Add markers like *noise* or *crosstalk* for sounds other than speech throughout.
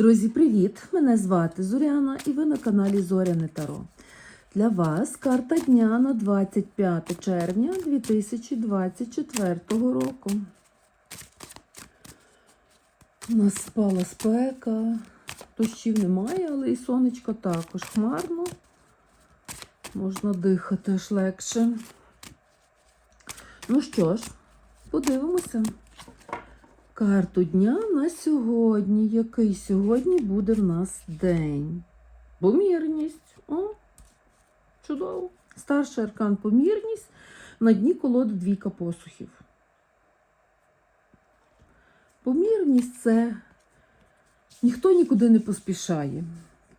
Друзі, привіт! Мене звати Зоряна і ви на каналі Зоряне Таро. Для вас карта дня на 25 червня 2024 року. У нас спала спека, дощів немає, але і сонечко також хмарно. Можна дихати аж легше. Ну що ж, подивимося карту дня на сьогодні. Який сьогодні буде в нас день? Помірність. О, чудово. Старший аркан помірність. На дні колоди двійка посухів. Помірність це ніхто нікуди не поспішає.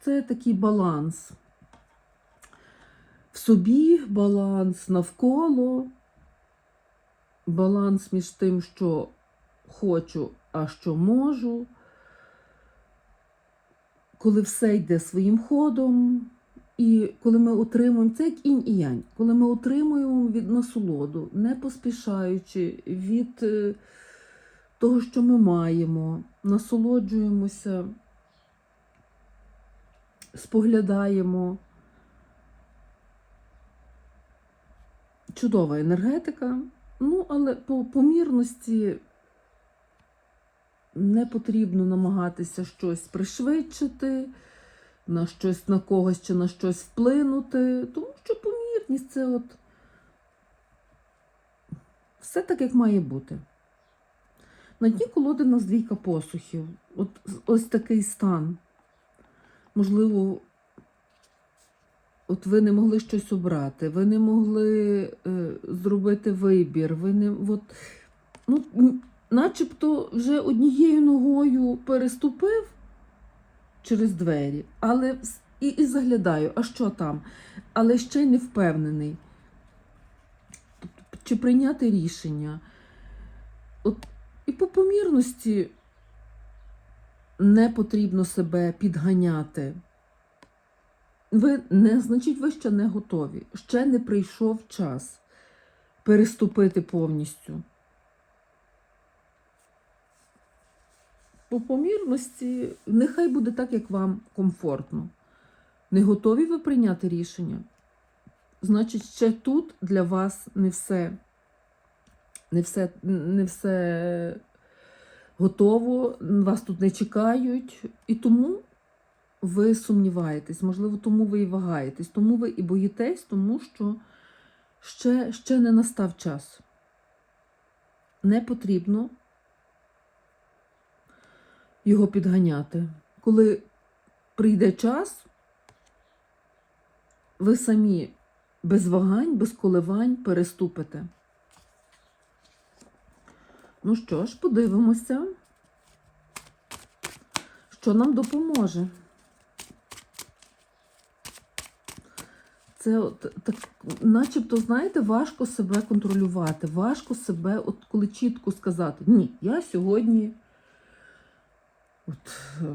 Це такий баланс. В собі баланс навколо, баланс між тим, що хочу, а що можу. Коли все йде своїм ходом, і коли ми отримуємо, це як інь і янь, коли ми отримуємо від насолоду, не поспішаючи від е, того, що ми маємо, насолоджуємося, споглядаємо. Чудова енергетика. Ну, але по помірності не потрібно намагатися щось пришвидшити, на щось на когось чи на щось вплинути, тому що помірність це от все так, як має бути. На дні колоди нас двійка посухів. От ось такий стан. Можливо, от ви не могли щось обрати, ви не могли е, зробити вибір, ви не от, ну, начебто вже однією ногою переступив через двері, але і, і заглядаю, а що там? Але ще й не впевнений. Чи прийняти рішення? От, і по помірності не потрібно себе підганяти. Ви не, значить, ви ще не готові. Ще не прийшов час переступити повністю. По помірності, нехай буде так, як вам комфортно. Не готові ви прийняти рішення? Значить, ще тут для вас не все, не все, не все готово, вас тут не чекають. І тому ви сумніваєтесь, можливо, тому ви і вагаєтесь, тому ви і боїтесь, тому що ще, ще не настав час. Не потрібно його підганяти. Коли прийде час, ви самі без вагань, без коливань переступите. Ну що ж, подивимося, що нам допоможе. Це от, так, начебто, знаєте, важко себе контролювати, важко себе, от коли чітко сказати, ні, я сьогодні от, е,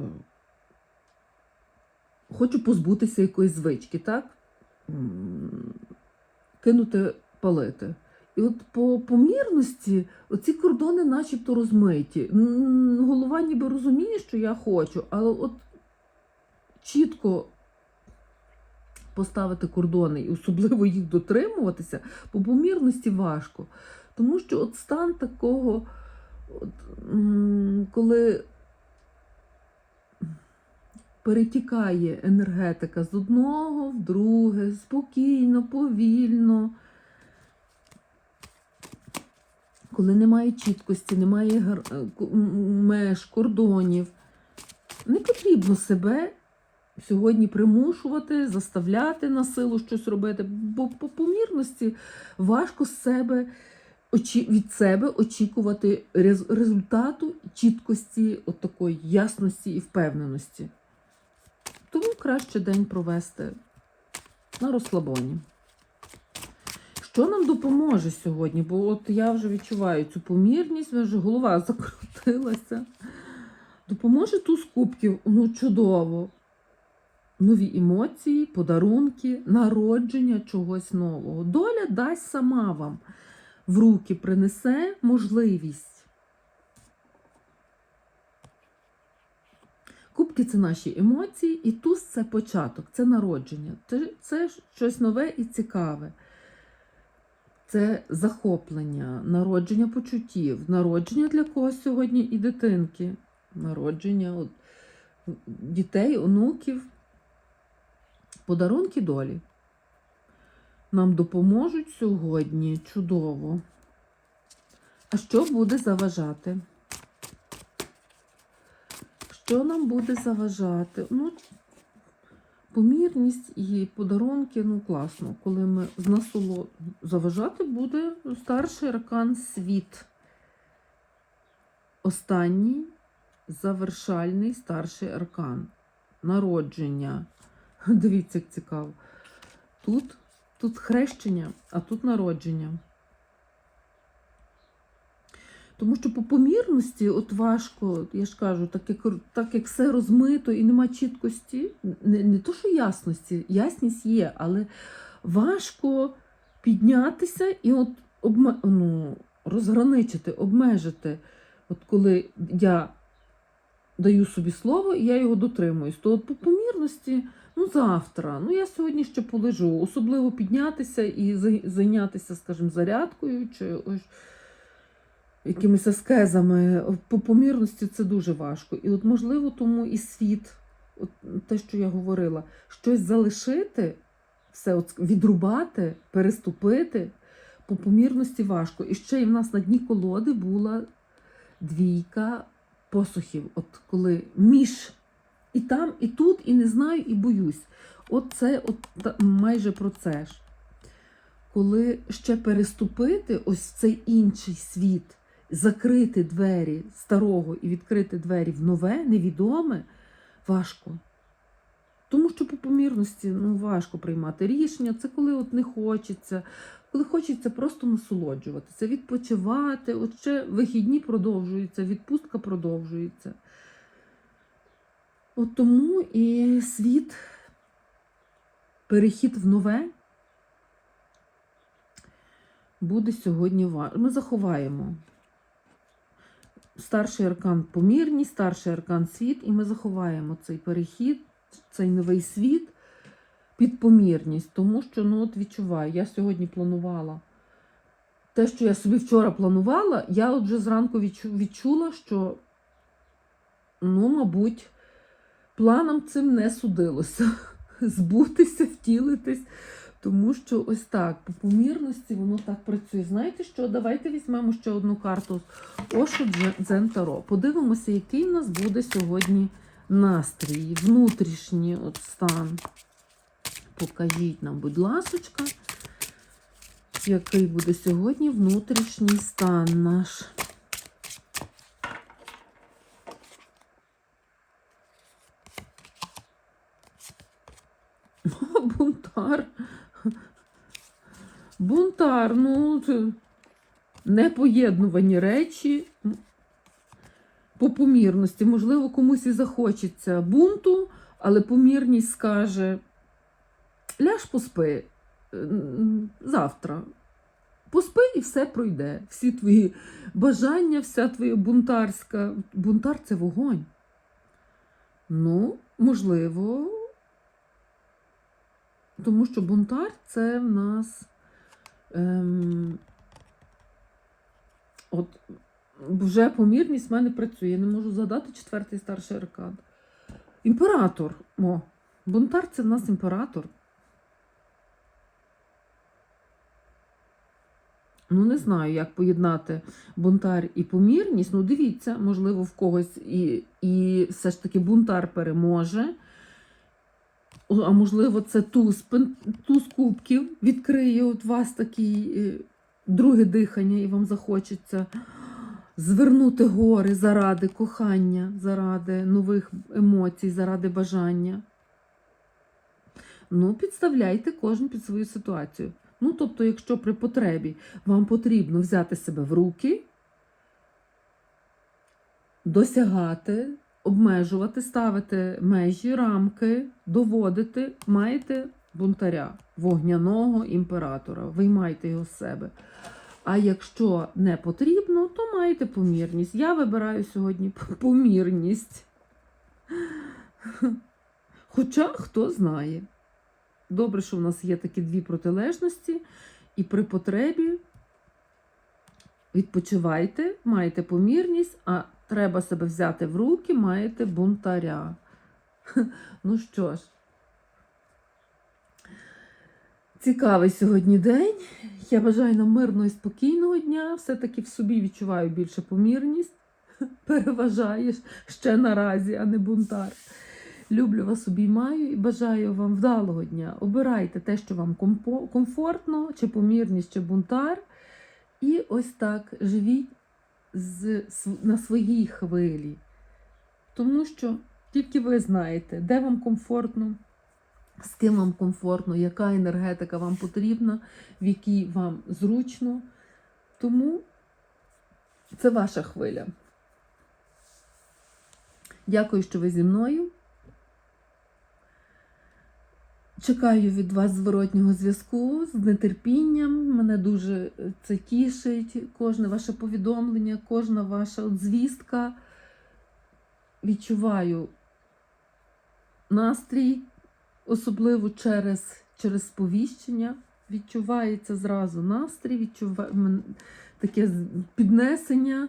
хочу позбутися якоїсь звички, так? Кинути палити. І от по помірності оці кордони начебто розмиті. Голова ніби розуміє, що я хочу, але от чітко поставити кордони і особливо їх дотримуватися, по помірності важко. Тому що от стан такого, от, коли перетікає енергетика з одного в друге, спокійно, повільно. Коли немає чіткості, немає е, меж, кордонів, не потрібно себе сьогодні примушувати, заставляти на силу щось робити, бо по помірності важко з себе, від себе очікувати результату, чіткості, от такої ясності і впевненості. Краще день провести на розслабоні. Що нам допоможе сьогодні? Бо от я вже відчуваю цю помірність, вже голова *laughs* закрутилася. Допоможе туз кубків, ну чудово. Нові емоції, подарунки, народження чогось нового. Доля дасть сама вам в руки принесе можливість Кубки це наші емоції, і туз це початок, це народження. Це, щось нове і цікаве. Це захоплення, народження почуттів, народження для когось сьогодні і дитинки, народження от, дітей, онуків, подарунки долі. Нам допоможуть сьогодні чудово. А що буде заважати? Що нам буде заважати? Ну, помірність і подарунки, ну класно, коли ми з насолод... заважати буде старший аркан світ. Останній завершальний старший аркан. Народження. *laughs* Дивіться, як цікаво. Тут, тут хрещення, а тут народження. Тому що по помірності, от важко, я ж кажу, так як, так як все розмито і нема чіткості, не, не то, що ясності, ясність є, але важко піднятися і от обме, ну, розграничити, обмежити. От коли я даю собі слово, і я його дотримуюсь, то от по помірності, ну завтра, ну я сьогодні ще полежу, особливо піднятися і зайнятися, скажімо, зарядкою чи ось якимись аскезами по помірності це дуже важко. І от, можливо, тому і світ, от те, що я говорила, щось залишити, все от відрубати, переступити по помірності важко. І ще й в нас на дні колоди була двійка посухів. От коли між і там, і тут, і не знаю, і боюсь. От це от майже про це ж. Коли ще переступити ось цей інший світ, закрити двері старого і відкрити двері в нове, невідоме, важко. Тому що по помірності ну, важко приймати рішення. Це коли от не хочеться, коли хочеться просто насолоджуватися, відпочивати. От ще вихідні продовжуються, відпустка продовжується. От тому і світ, перехід в нове буде сьогодні важко. Ми заховаємо старший аркан помірність, старший аркан світ, і ми заховаємо цей перехід, цей новий світ під помірність. Тому що ну, от відчуваю, я сьогодні планувала. Те, що я собі вчора планувала, я от вже зранку відчу- відчула, що, ну, мабуть, планам цим не судилося *laughs* збутися, втілитись. Тому що ось так, по помірності воно так працює. Знаєте що? Давайте візьмемо ще одну карту Ошу Дзен Таро. Подивимося, який в нас буде сьогодні настрій, внутрішній от стан. Покажіть нам, будь ласочка, який буде сьогодні внутрішній стан наш. *laughs* Бунтар. Бунтар, ну, непоєднувані речі по помірності. Можливо, комусь і захочеться бунту, але помірність скаже: ляж поспи завтра. Поспи і все пройде. Всі твої бажання, вся твоя бунтарська. Бунтар це вогонь. Ну, можливо, тому що бунтар це в нас. Ем, от вже помірність в мене працює. Я не можу згадати четвертий старший аркан. Імператор. О, бунтар це в нас імператор. Ну, не знаю, як поєднати бунтар і помірність. Ну, дивіться, можливо, в когось і, і все ж таки бунтар переможе. А можливо, це туз, туз кубків відкриє от вас такий е, друге дихання, і вам захочеться звернути гори заради кохання, заради нових емоцій, заради бажання. Ну, підставляйте кожен під свою ситуацію. Ну, тобто, якщо при потребі вам потрібно взяти себе в руки, досягати, обмежувати, ставити межі, рамки, доводити, маєте бунтаря, вогняного імператора, виймайте його з себе. А якщо не потрібно, то маєте помірність. Я вибираю сьогодні помірність. Хоча хто знає. Добре, що в нас є такі дві протилежності, і при потребі відпочивайте, маєте помірність, а треба себе взяти в руки, маєте бунтаря. *laughs* Ну що ж, цікавий сьогодні день. Я бажаю нам мирного і спокійного дня. Все-таки в собі відчуваю більше помірність. *laughs* Переважаєш ще наразі, а не бунтар. Люблю вас, обіймаю і бажаю вам вдалого дня. Обирайте те, що вам комфортно, чи помірність, чи бунтар. І ось так живіть з, на своїй хвилі. Тому що тільки ви знаєте, де вам комфортно, з ким вам комфортно, яка енергетика вам потрібна, в якій вам зручно. Тому це ваша хвиля. Дякую, що ви зі мною. Чекаю від вас зворотнього зв'язку з нетерпінням. Мене дуже е, це тішить. Кожне ваше повідомлення, кожна ваша звістка. Відчуваю настрій, особливо через, через сповіщення. Відчувається зразу настрій, відчуває таке піднесення.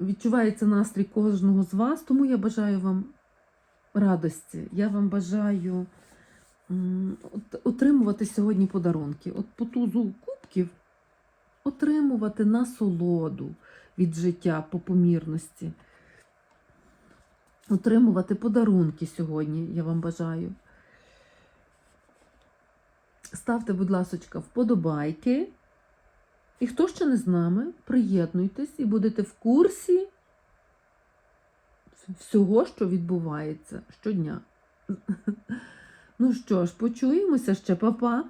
Відчувається настрій кожного з вас, тому я бажаю вам радості. Я вам бажаю отримувати сьогодні подарунки. От по тузу кубків отримувати насолоду від життя по помірності. Отримувати подарунки сьогодні, я вам бажаю. Ставте, будь ласочка, вподобайки. І хто ще не з нами, приєднуйтесь і будете в курсі всього, що відбувається щодня. Ну що ж, почуємося ще, па-па.